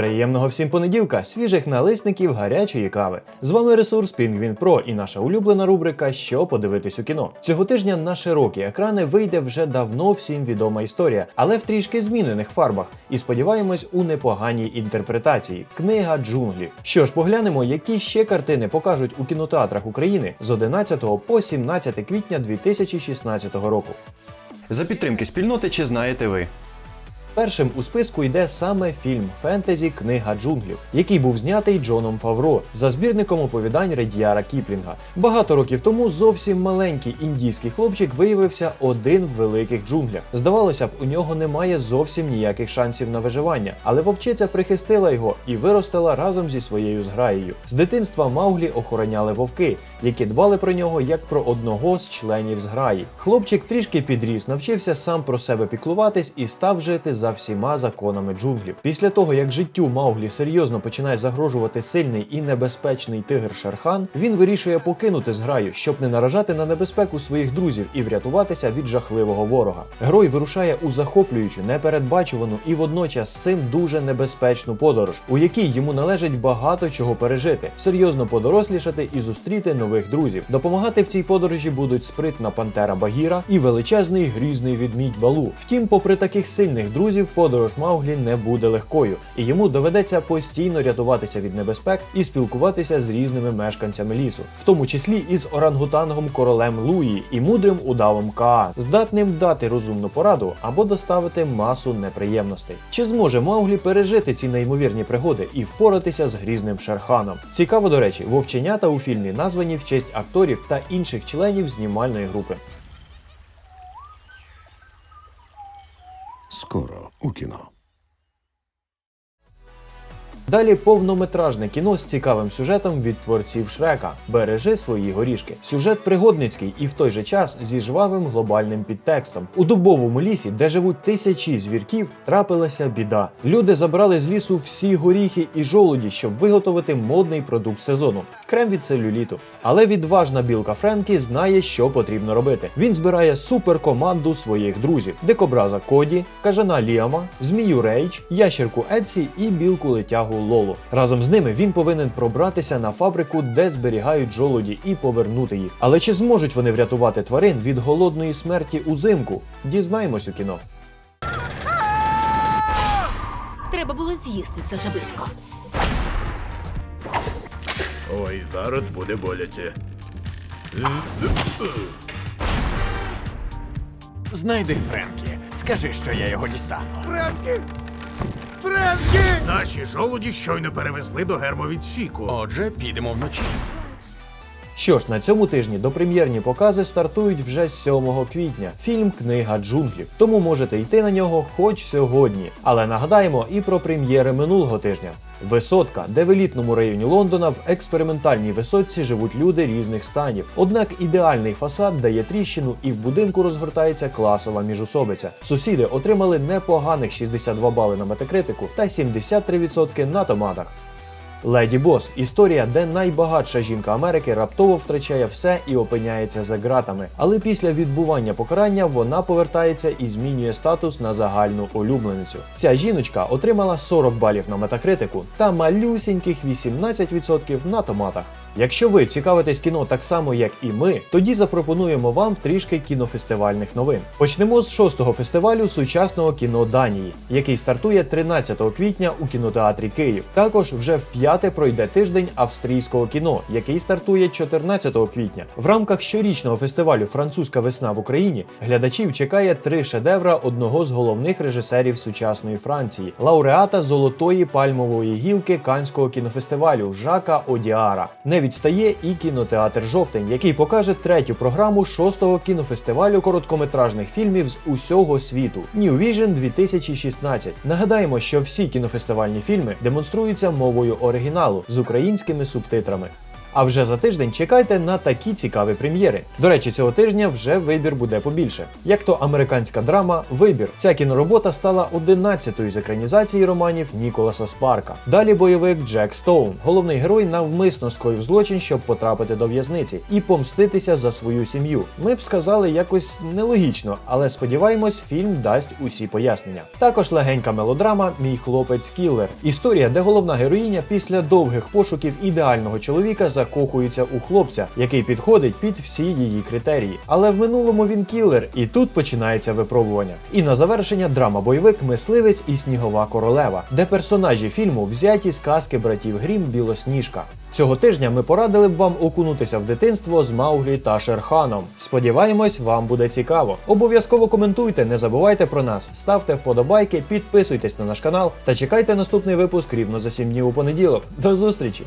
Приємного всім понеділка, свіжих налисників гарячої кави. З вами ресурс Penguin Pro і наша улюблена рубрика Що подивитись у кіно. Цього тижня на широкі екрани вийде вже давно всім відома історія, але в трішки змінених фарбах. І сподіваємось у непоганій інтерпретації книга джунглів. Що ж, поглянемо, які ще картини покажуть у кінотеатрах України з 11 по 17 квітня 2016 року. За підтримки спільноти чи знаєте ви? Першим у списку йде саме фільм Фентезі Книга джунглів, який був знятий Джоном Фавро за збірником оповідань Редіара Кіплінга. Багато років тому зовсім маленький індійський хлопчик виявився один в великих джунглях. Здавалося б, у нього немає зовсім ніяких шансів на виживання, але вовчиця прихистила його і виростила разом зі своєю зграєю. З дитинства Мауглі охороняли вовки, які дбали про нього як про одного з членів зграї. Хлопчик трішки підріс, навчився сам про себе піклуватись і став жити за всіма законами джунглів. Після того, як життю Мауглі серйозно починає загрожувати сильний і небезпечний тигр Шерхан, він вирішує покинути зграю, щоб не наражати на небезпеку своїх друзів і врятуватися від жахливого ворога. Герой вирушає у захоплюючу, непередбачувану і водночас цим дуже небезпечну подорож, у якій йому належить багато чого пережити, серйозно подорослішати і зустріти нових друзів. Допомагати в цій подорожі будуть спритна пантера Багіра і величезний грізний відмідь Балу. Втім, попри таких сильних друзів, подорож Мауглі не буде легкою, і йому доведеться постійно рятуватися від небезпек і спілкуватися з різними мешканцями лісу, в тому числі із орангутангом королем Луї і мудрим удавом Каа, здатним дати розумну пораду або доставити масу неприємностей. Чи зможе Мауглі пережити ці неймовірні пригоди і впоратися з грізним Шерханом? Цікаво, до речі, вовченята у фільмі названі в честь акторів та інших членів знімальної групи. Скоро у кіно. Далі повнометражне кіно з цікавим сюжетом від творців Шрека Бережи свої горішки. Сюжет пригодницький і в той же час зі жвавим глобальним підтекстом. У дубовому лісі, де живуть тисячі звірків, трапилася біда. Люди забрали з лісу всі горіхи і жолуді, щоб виготовити модний продукт сезону крем від целюліту. Але відважна білка Френкі знає, що потрібно робити. Він збирає суперкоманду своїх друзів: дикобраза Коді, кажана Ліама, змію Рейч, ящерку Едсі і білку летягу Лолу. Разом з ними він повинен пробратися на фабрику, де зберігають жолуді, і повернути їх. Але чи зможуть вони врятувати тварин від голодної смерті узимку? Дізнаємось у кіно. Треба було з'їсти це жабисько. Ой, зараз буде боляче. Знайди Френкі. Скажи, що я його дістану. Френкі! Френкі! Наші жолуді щойно перевезли до гермовідсіку. Отже, підемо вночі. Що ж, на цьому тижні допрем'єрні покази стартують вже 7 квітня. Фільм Книга джунглів. Тому можете йти на нього хоч сьогодні. Але нагадаємо і про прем'єри минулого тижня. Висотка, де в елітному районі Лондона в експериментальній висотці живуть люди різних станів. Однак ідеальний фасад дає тріщину, і в будинку розгортається класова міжусобиця. Сусіди отримали непоганих 62 бали на метакритику та 73% на томатах. Леді Бос історія, де найбагатша жінка Америки раптово втрачає все і опиняється за ґратами. Але після відбування покарання вона повертається і змінює статус на загальну улюбленицю. Ця жіночка отримала 40 балів на метакритику та малюсіньких 18% на томатах. Якщо ви цікавитесь кіно так само, як і ми, тоді запропонуємо вам трішки кінофестивальних новин. Почнемо з шостого фестивалю сучасного кіно Данії, який стартує 13 квітня у кінотеатрі Київ. Також вже в п'яте пройде тиждень австрійського кіно, який стартує 14 квітня. В рамках щорічного фестивалю Французька весна в Україні глядачів чекає три шедевра одного з головних режисерів сучасної Франції, лауреата золотої пальмової гілки Канського кінофестивалю Жака Одіара. Не відстає і кінотеатр Жовтень, який покаже третю програму шостого кінофестивалю короткометражних фільмів з усього світу New Vision 2016. Нагадаємо, що всі кінофестивальні фільми демонструються мовою оригіналу з українськими субтитрами. А вже за тиждень чекайте на такі цікаві прем'єри. До речі, цього тижня вже вибір буде побільше. Як то американська драма Вибір. Ця кіноробота стала 11-ю з екранізації романів Ніколаса Спарка. Далі бойовик Джек Стоун. Головний герой навмисно скоїв злочин, щоб потрапити до в'язниці і помститися за свою сім'ю. Ми б сказали якось нелогічно, але сподіваємось, фільм дасть усі пояснення. Також легенька мелодрама Мій хлопець кілер. Історія, де головна героїня після довгих пошуків ідеального чоловіка закохується у хлопця, який підходить під всі її критерії. Але в минулому він кілер, і тут починається випробування. І на завершення драма бойовик Мисливець і Снігова королева, де персонажі фільму взяті з казки братів Грім Білосніжка. Цього тижня ми порадили б вам окунутися в дитинство з Мауглі та Шерханом. Сподіваємось, вам буде цікаво. Обов'язково коментуйте, не забувайте про нас, ставте вподобайки, підписуйтесь на наш канал та чекайте наступний випуск рівно за 7 днів у понеділок. До зустрічі!